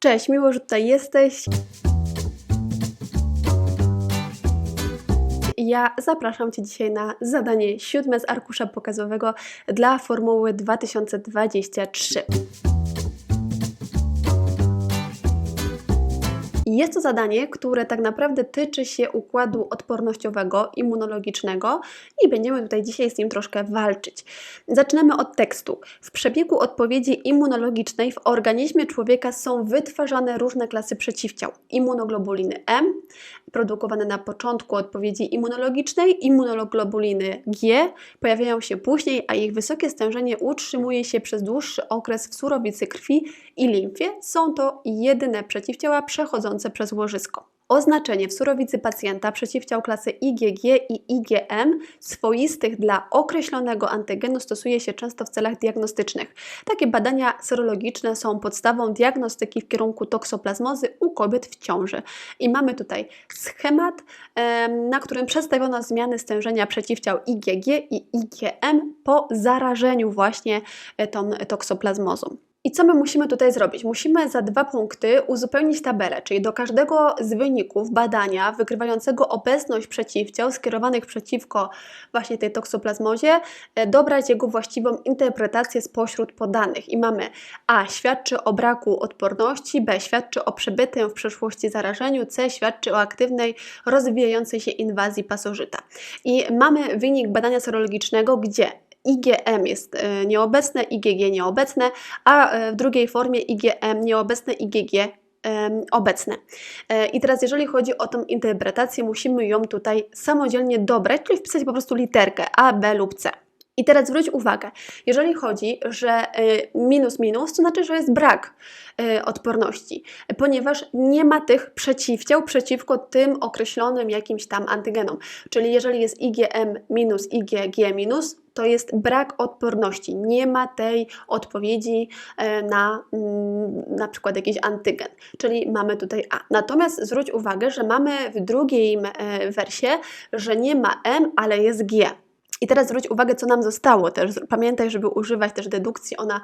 Cześć, miło, że tutaj jesteś. Ja zapraszam Cię dzisiaj na zadanie siódme z arkusza pokazowego dla Formuły 2023. Jest to zadanie, które tak naprawdę tyczy się układu odpornościowego, immunologicznego i będziemy tutaj dzisiaj z nim troszkę walczyć. Zaczynamy od tekstu. W przebiegu odpowiedzi immunologicznej w organizmie człowieka są wytwarzane różne klasy przeciwciał. Immunoglobuliny M, produkowane na początku odpowiedzi immunologicznej, immunoglobuliny G pojawiają się później, a ich wysokie stężenie utrzymuje się przez dłuższy okres w surowicy krwi i limfie. Są to jedyne przeciwciała przechodzące przez łożysko. Oznaczenie w surowicy pacjenta przeciwciał klasy IgG i IgM swoistych dla określonego antygenu stosuje się często w celach diagnostycznych. Takie badania serologiczne są podstawą diagnostyki w kierunku toksoplazmozy u kobiet w ciąży. I mamy tutaj schemat, na którym przedstawiono zmiany stężenia przeciwciał IgG i IgM po zarażeniu właśnie e, tą toksoplazmozą. I co my musimy tutaj zrobić? Musimy za dwa punkty uzupełnić tabelę, czyli do każdego z wyników badania wykrywającego obecność przeciwciał skierowanych przeciwko właśnie tej toksoplazmozie, e, dobrać jego właściwą interpretację spośród podanych. I mamy A świadczy o braku odporności, B świadczy o przebytym w przeszłości zarażeniu, C świadczy o aktywnej, rozwijającej się inwazji pasożyta. I mamy wynik badania serologicznego, gdzie IgM jest e, nieobecne, IgG nieobecne, a e, w drugiej formie IgM nieobecne, IgG obecne. E, I teraz, jeżeli chodzi o tą interpretację, musimy ją tutaj samodzielnie dobrać, czyli wpisać po prostu literkę A, B lub C. I teraz zwróć uwagę, jeżeli chodzi, że minus minus, to znaczy, że jest brak odporności, ponieważ nie ma tych przeciwciał przeciwko tym określonym jakimś tam antygenom. Czyli jeżeli jest IgM minus IgG minus, to jest brak odporności. Nie ma tej odpowiedzi e, na mm, na przykład jakiś antygen, czyli mamy tutaj A. Natomiast zwróć uwagę, że mamy w drugim e, wersie, że nie ma M, ale jest G. I teraz zwróć uwagę, co nam zostało też. Pamiętaj, żeby używać też dedukcji, ona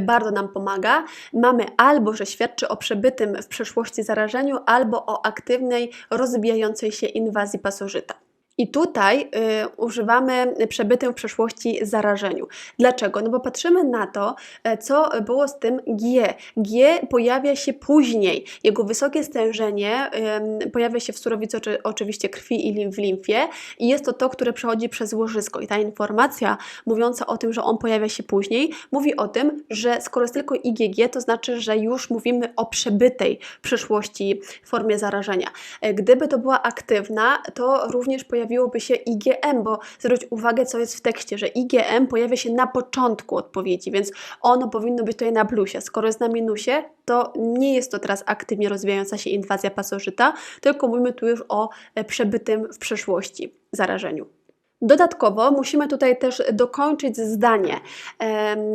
bardzo nam pomaga. Mamy albo, że świadczy o przebytym w przeszłości zarażeniu, albo o aktywnej, rozwijającej się inwazji pasożyta. I tutaj y, używamy przebytym w przeszłości zarażeniu. Dlaczego? No bo patrzymy na to, e, co było z tym G. G pojawia się później. Jego wysokie stężenie y, pojawia się w surowicy oczy, oczywiście krwi i w limfie i jest to to, które przechodzi przez łożysko. I ta informacja mówiąca o tym, że on pojawia się później, mówi o tym, że skoro jest tylko IgG, to znaczy, że już mówimy o przebytej przyszłości formie zarażenia. E, gdyby to była aktywna, to również pojawia pojawiłoby się IgM, bo zwróć uwagę, co jest w tekście, że IgM pojawia się na początku odpowiedzi, więc ono powinno być tutaj na plusie. Skoro jest na minusie, to nie jest to teraz aktywnie rozwijająca się inwazja pasożyta, tylko mówimy tu już o e, przebytym w przeszłości zarażeniu. Dodatkowo musimy tutaj też dokończyć zdanie.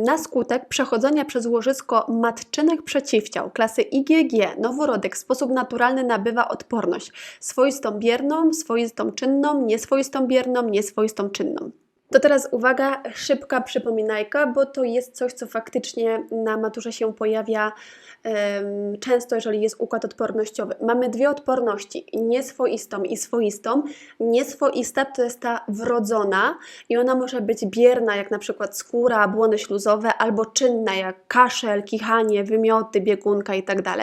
Na skutek przechodzenia przez łożysko matczynych przeciwciał klasy IgG noworodek w sposób naturalny nabywa odporność swoistą bierną, swoistą czynną, nieswoistą bierną, nieswoistą czynną. To teraz uwaga, szybka przypominajka, bo to jest coś, co faktycznie na maturze się pojawia um, często, jeżeli jest układ odpornościowy. Mamy dwie odporności, nieswoistą i swoistą. Nieswoista to jest ta wrodzona i ona może być bierna, jak na przykład skóra, błony śluzowe, albo czynna, jak kaszel, kichanie, wymioty, biegunka itd. Tak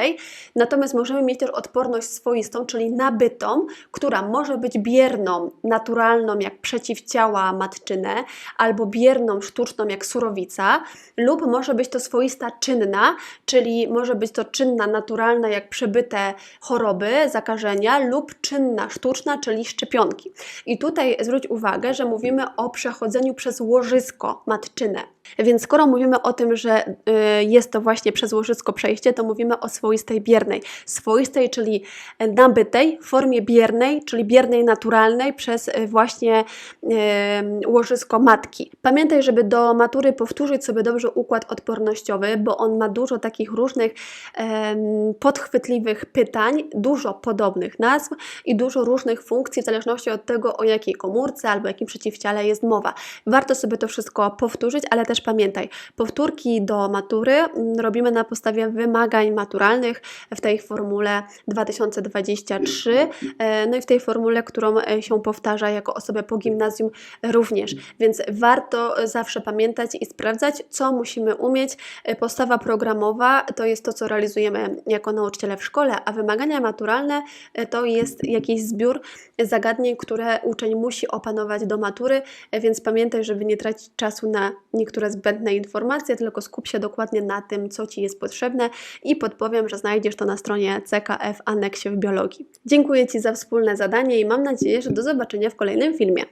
Natomiast możemy mieć też odporność swoistą, czyli nabytą, która może być bierną, naturalną, jak przeciwciała matczyne, albo bierną, sztuczną jak surowica, lub może być to swoista czynna, czyli może być to czynna, naturalna jak przebyte choroby, zakażenia, lub czynna, sztuczna, czyli szczepionki. I tutaj zwróć uwagę, że mówimy o przechodzeniu przez łożysko matczyne. Więc skoro mówimy o tym, że y, jest to właśnie przez łożysko przejście, to mówimy o swoistej biernej. Swoistej, czyli nabytej w formie biernej, czyli biernej naturalnej przez y, właśnie łożysko matki. Pamiętaj, żeby do matury powtórzyć sobie dobrze układ odpornościowy, bo on ma dużo takich różnych podchwytliwych pytań, dużo podobnych nazw i dużo różnych funkcji w zależności od tego, o jakiej komórce albo jakim przeciwciale jest mowa. Warto sobie to wszystko powtórzyć, ale też pamiętaj, powtórki do matury mm, robimy na podstawie wymagań maturalnych w tej formule 2023, e, no i w tej formule, którą e, się powtarza jako osobę po gimnazjum również. Więc warto zawsze pamiętać i sprawdzać, co musimy umieć. E, Podstawa programowa to jest to, co realizujemy jako nauczyciele w szkole, a wymagania maturalne to jest jakiś zbiór zagadnień, które uczeń musi opanować do matury, więc pamiętaj, żeby nie tracić czasu na niektóre zbędne informacje, tylko skup się dokładnie na tym, co Ci jest potrzebne i podpowiem, że znajdziesz to na stronie CKF Aneksie w Biologii. Dziękuję Ci za wspólne zadanie i mam nadzieję, że do zobaczenia w kolejnym filmie.